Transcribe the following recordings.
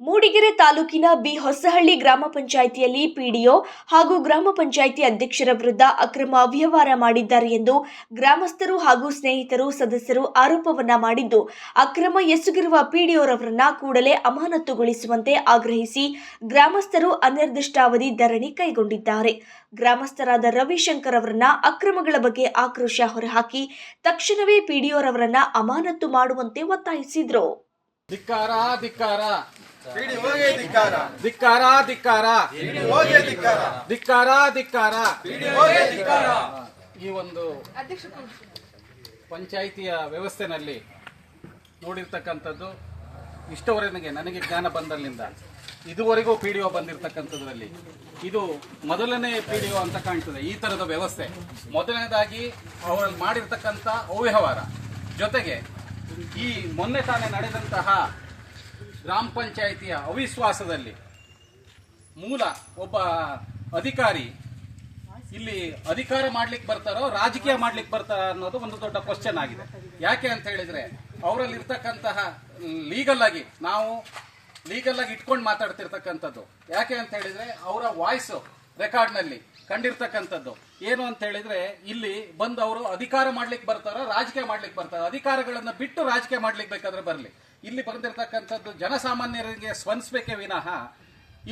ಮೂಡಿಗೆರೆ ತಾಲೂಕಿನ ಬಿ ಹೊಸಹಳ್ಳಿ ಗ್ರಾಮ ಪಂಚಾಯಿತಿಯಲ್ಲಿ ಪಿಡಿಒ ಹಾಗೂ ಗ್ರಾಮ ಪಂಚಾಯಿತಿ ಅಧ್ಯಕ್ಷರ ವಿರುದ್ಧ ಅಕ್ರಮ ಅವ್ಯವಹಾರ ಮಾಡಿದ್ದಾರೆ ಎಂದು ಗ್ರಾಮಸ್ಥರು ಹಾಗೂ ಸ್ನೇಹಿತರು ಸದಸ್ಯರು ಆರೋಪವನ್ನ ಮಾಡಿದ್ದು, ಅಕ್ರಮ ಎಸಗಿರುವ ಪಿಡಿಒರವರನ್ನ ಕೂಡಲೇ ಅಮಾನತುಗೊಳಿಸುವಂತೆ ಆಗ್ರಹಿಸಿ ಗ್ರಾಮಸ್ಥರು ಅನಿರ್ದಿಷ್ಟಾವಧಿ ಧರಣಿ ಕೈಗೊಂಡಿದ್ದಾರೆ. ಗ್ರಾಮಸ್ಥರಾದ ರವಿಶಂಕರ್ ಅವರನ್ನ ಅಕ್ರಮಗಳ ಬಗ್ಗೆ ಆಕ್ರೋಶ ಹೊರಹಾಕಿ ತಕ್ಷಣವೇ ಪಿಡಿಒರವರನ್ನ ಅಮಾನತು ಮಾಡುವಂತೆ ಒತ್ತಾಯಿಸಿದ್ರು. ಧಿಕ್ಕಾರ. ಧಿಕ್ಕಾರ ಧಿಕ್ಕಾರ. ಧಿಕ್ಕಾರ. ಈ ಒಂದು ಪಂಚಾಯಿತಿಯ ವ್ಯವಸ್ಥೆನಲ್ಲಿ ನೋಡಿರ್ತಕ್ಕಂಥದ್ದು ಇಷ್ಟವರೆಗೆ ನನಗೆ ಜ್ಞಾನ ಬಂದಲ್ಲಿಂದ. ಇದುವರೆಗೂ ಪಿ ಡಿ ಒ ಬಂದಿರತಕ್ಕಂಥದ್ರಲ್ಲಿ. ಇದು ಮೊದಲನೇ ಪಿ ಡಿ ಒ ಅಂತ ಕಾಣ್ತದೆ ಈ ಥರದ ವ್ಯವಸ್ಥೆ. ಮೊದಲನೇದಾಗಿ ಅವರಲ್ಲಿ ಮಾಡಿರ್ತಕ್ಕಂಥ ಅವ್ಯವಹಾರ. ಜೊತೆಗೆ ಈ ಮೊನ್ನೆ ತಾನೇ ನಡೆದಂತಹ ಗ್ರಾಮ ಪಂಚಾಯಿತಿಯ ಅವಿಶ್ವಾಸದಲ್ಲಿ ಮೂಲ ಒಬ್ಬ ಅಧಿಕಾರಿ ಇಲ್ಲಿ ಅಧಿಕಾರ ಮಾಡ್ಲಿಕ್ಕೆ ಬರ್ತಾರೋ, ರಾಜಕೀಯ ಮಾಡ್ಲಿಕ್ಕೆ ಬರ್ತಾರೋ ಅನ್ನೋದು ಒಂದು ದೊಡ್ಡ ಕ್ವಶನ್ ಆಗಿದೆ. ಯಾಕೆ ಅಂತ ಹೇಳಿದ್ರೆ ಅವರಲ್ಲಿ ಇರ್ತಕ್ಕಂತಹ ಲೀಗಲ್ ಆಗಿ ನಾವು ಲೀಗಲ್ ಆಗಿ ಇಟ್ಕೊಂಡು ಮಾತಾಡ್ತಿರ್ತಕ್ಕಂಥದ್ದು. ಯಾಕೆ ಅಂತ ಹೇಳಿದ್ರೆ, ಅವರ ವಾಯ್ಸ್ ರೆಕಾರ್ಡ್ನಲ್ಲಿ ಕಂಡಿರ್ತಕ್ಕಂಥದ್ದು. ಏನು ಅಂತ ಹೇಳಿದ್ರೆ, ಇಲ್ಲಿ ಬಂದು ಅವರು ಅಧಿಕಾರ ಮಾಡ್ಲಿಕ್ಕೆ ಬರ್ತಾರೋ, ರಾಜಕೀಯ ಮಾಡ್ಲಿಕ್ಕೆ ಬರ್ತಾರೋ, ಅಧಿಕಾರಗಳನ್ನ ಬಿಟ್ಟು ರಾಜಕೀಯ ಮಾಡ್ಲಿಕ್ಕೆ ಬೇಕಾದ್ರೆ ಬರಲಿ. ಇಲ್ಲಿ ಬಂದಿರತಕ್ಕಂಥದ್ದು ಜನಸಾಮಾನ್ಯರಿಗೆ ಸ್ಪಂದಿಸಬೇಕೇ ವಿನಃ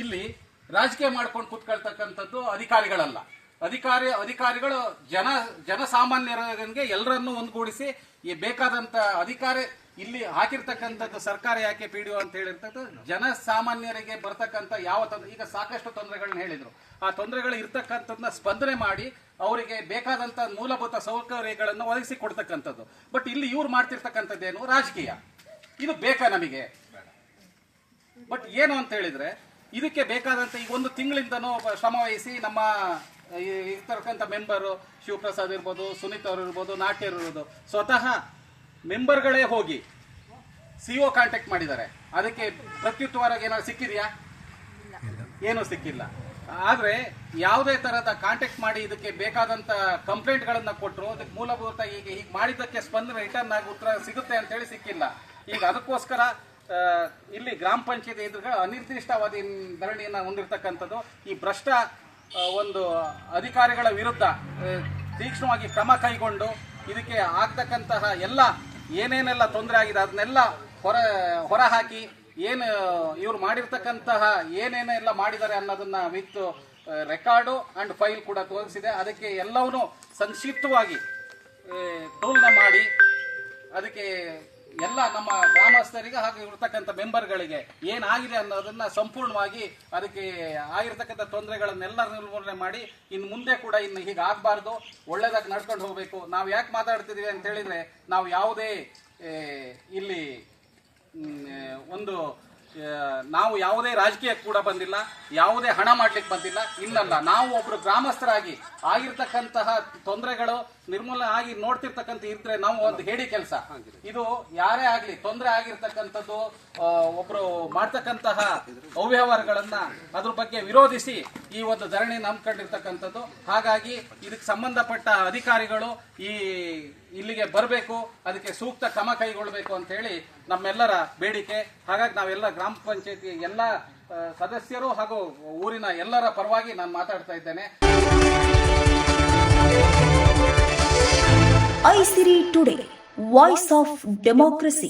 ಇಲ್ಲಿ ರಾಜಕೀಯ ಮಾಡ್ಕೊಂಡು ಕೂತ್ಕೊಳ್ತಕ್ಕಂಥದ್ದು ಅಧಿಕಾರಿಗಳಲ್ಲ. ಅಧಿಕಾರಿ, ಅಧಿಕಾರಿಗಳು ಜನ, ಜನಸಾಮಾನ್ಯರಿಗೆ ಎಲ್ಲರನ್ನೂ ಒಂದುಗೂಡಿಸಿ ಈ ಬೇಕಾದಂಥ ಅಧಿಕಾರ ಇಲ್ಲಿ ಹಾಕಿರ್ತಕ್ಕಂಥದ್ದು ಸರ್ಕಾರ ಯಾಕೆ ಪಿ ಡಿ ಅಂತ ಹೇಳಿರ್ತದ್ದು ಜನಸಾಮಾನ್ಯರಿಗೆ ಬರ್ತಕ್ಕಂಥ ಯಾವ ತೊಂದರೆ ಈಗ ಸಾಕಷ್ಟು ತೊಂದರೆಗಳನ್ನ ಹೇಳಿದರು. ಆ ತೊಂದರೆಗಳು ಇರ್ತಕ್ಕಂಥದ್ದನ್ನ ಸ್ಪಂದನೆ ಮಾಡಿ ಅವರಿಗೆ ಬೇಕಾದಂಥ ಮೂಲಭೂತ ಸೌಕರ್ಯಗಳನ್ನು ಒದಗಿಸಿ ಕೊಡ್ತಕ್ಕಂಥದ್ದು. ಬಟ್ ಇಲ್ಲಿ ಇವ್ರು ಮಾಡ್ತಿರ್ತಕ್ಕಂಥದ್ದೇನು ರಾಜಕೀಯ. ಇದು ಬೇಕಾ ನಮಗೆ? ಬಟ್ ಏನು ಅಂತ ಹೇಳಿದ್ರೆ, ಇದಕ್ಕೆ ಬೇಕಾದಂತ ಈಗ ಒಂದು ತಿಂಗಳಿಂದನೂ ಶ್ರಮ ವಹಿಸಿ ನಮ್ಮ ಇರ್ತಕ್ಕಂಥ ಮೆಂಬರು, ಶಿವಪ್ರಸಾದ್ ಇರ್ಬೋದು, ಸುನೀತ್ ಅವರು ಇರ್ಬೋದು ನಾಟ್ಯರು ಇರ್ಬೋದು, ಸ್ವತಃ ಮೆಂಬರ್ಗಳೇ ಹೋಗಿ ಸಿ ಒ ಕಾಂಟ್ಯಾಕ್ಟ್ ಮಾಡಿದ್ದಾರೆ. ಅದಕ್ಕೆ ಪ್ರತ್ಯುತ್ತರವಾಗಿ ಏನಾದ್ರು ಸಿಕ್ಕಿದೆಯಾ? ಏನೂ ಸಿಕ್ಕಿಲ್ಲ. ಆದ್ರೆ ಯಾವುದೇ ತರಹದ ಕಾಂಟ್ಯಾಕ್ಟ್ ಮಾಡಿ ಇದಕ್ಕೆ ಬೇಕಾದಂತ ಕಂಪ್ಲೇಂಟ್ಗಳನ್ನು ಕೊಟ್ಟರು ಅದಕ್ಕೆ ಮೂಲಭೂತ ಈಗ ಹೀಗೆ ಮಾಡಿದ್ದಕ್ಕೆ ಸ್ಪಂದನೆ ರಿಟರ್ನ್ ಆಗಿ ಉತ್ತರ ಸಿಗುತ್ತೆ ಅಂತ ಹೇಳಿ ಸಿಕ್ಕಿಲ್ಲ. ಈಗ ಅದಕ್ಕೋಸ್ಕರ ಇಲ್ಲಿ ಗ್ರಾಮ ಪಂಚಾಯತ್ ಎದುರುಗ ಅನಿರ್ದಿಷ್ಟಾವಧಿ ಧರಣಿಯನ್ನು ಹೊಂದಿರತಕ್ಕಂಥದ್ದು ಈ ಭ್ರಷ್ಟ ಒಂದು ಅಧಿಕಾರಿಗಳ ವಿರುದ್ಧ ತೀಕ್ಷ್ಣವಾಗಿ ಕ್ರಮ ಕೈಗೊಂಡು ಇದಕ್ಕೆ ಆಗ್ತಕ್ಕಂತಹ ಎಲ್ಲ ಏನೇನೆಲ್ಲ ತೊಂದರೆ ಆಗಿದೆ, ಅದನ್ನೆಲ್ಲ ಹೊರ, ಹೊರಹಾಕಿ ಏನು ಇವ್ರು ಮಾಡಿರ್ತಕ್ಕಂತಹ ಏನೇನೆಲ್ಲ ಮಾಡಿದ್ದಾರೆ ಅನ್ನೋದನ್ನ ವಿತ್ ರೆಕಾರ್ಡು ಅಂಡ್ ಫೈಲ್ ಕೂಡ ತೋರಿಸಿದೆ. ಅದಕ್ಕೆ ಎಲ್ಲವನ್ನೂ ಸಂಕ್ಷಿಪ್ತವಾಗಿ ಟೂಲ್ನ ಮಾಡಿ, ಅದಕ್ಕೆ ಎಲ್ಲ ನಮ್ಮ ಗ್ರಾಮಸ್ಥರಿಗೆ ಹಾಗೆ ಇರತಕ್ಕಂಥ ಮೆಂಬರ್ಗಳಿಗೆ ಏನಾಗಿದೆ ಅನ್ನೋದನ್ನ ಸಂಪೂರ್ಣವಾಗಿ ಅದಕ್ಕೆ ಆಗಿರ್ತಕ್ಕಂಥ ತೊಂದರೆಗಳನ್ನೆಲ್ಲ ನಿರ್ಮೂಲನೆ ಮಾಡಿ ಇನ್ನು ಮುಂದೆ ಕೂಡ ಇನ್ನು ಹೀಗೆ ಆಗಬಾರ್ದು, ಒಳ್ಳೇದಾಗಿ ನಡ್ಕೊಂಡು ಹೋಗಬೇಕು. ನಾವು ಯಾಕೆ ಮಾತಾಡ್ತಿದ್ದೀವಿ ಅಂತ ಹೇಳಿದ್ರೆ, ನಾವು ಯಾವುದೇ ಇಲ್ಲಿ ಒಂದು ನಾವು ಯಾವುದೇ ರಾಜಕೀಯಕ್ಕೆ ಕೂಡ ಬಂದಿಲ್ಲ, ಯಾವುದೇ ಹಣ ಮಾಡ್ಲಿಕ್ಕೆ ಬಂದಿಲ್ಲ. ಇಲ್ಲಲ್ಲ, ನಾವು ಒಬ್ರು ಗ್ರಾಮಸ್ಥರಾಗಿ ಆಗಿರ್ತಕ್ಕಂತಹ ತೊಂದರೆಗಳು ನಿರ್ಮೂಲನೆ ಆಗಿ ನೋಡ್ತಿರ್ತಕ್ಕಂಥ ಇದ್ರೆ ನಾವು ಒಂದು ಹೇಳಿ ಕೆಲಸ. ಇದು ಯಾರೇ ಆಗ್ಲಿ, ತೊಂದರೆ ಆಗಿರ್ತಕ್ಕಂಥದ್ದು ಒಬ್ರು ಮಾಡ್ತಕ್ಕಂತಹ ಅವ್ಯವಹಾರಗಳನ್ನ ಅದ್ರ ಬಗ್ಗೆ ವಿರೋಧಿಸಿ ಈ ಒಂದು ಧರಣಿ ನಂಬ್ಕೊಂಡಿರ್ತಕ್ಕಂಥದ್ದು ಹಾಗಾಗಿ ಇದಕ್ಕೆ ಸಂಬಂಧಪಟ್ಟ ಅಧಿಕಾರಿಗಳು ಈ ಇಲ್ಲಿಗೆ ಬರಬೇಕು, ಅದಕ್ಕೆ ಸೂಕ್ತ ಕ್ರಮ ಕೈಗೊಳ್ಳಬೇಕು ಅಂತ ಹೇಳಿ ನಮ್ಮೆಲ್ಲರ ಬೇಡಿಕೆ. ಹಾಗಾಗಿ ನಾವೆಲ್ಲ ಗ್ರಾಮ ಪಂಚಾಯತಿ ಎಲ್ಲ ಸದಸ್ಯರು ಹಾಗೂ ಊರಿನ ಎಲ್ಲರ ಪರವಾಗಿ ನಾನು ಮಾತಾಡ್ತಾ ಇದ್ದೇನೆ. Aisiri today voice of democracy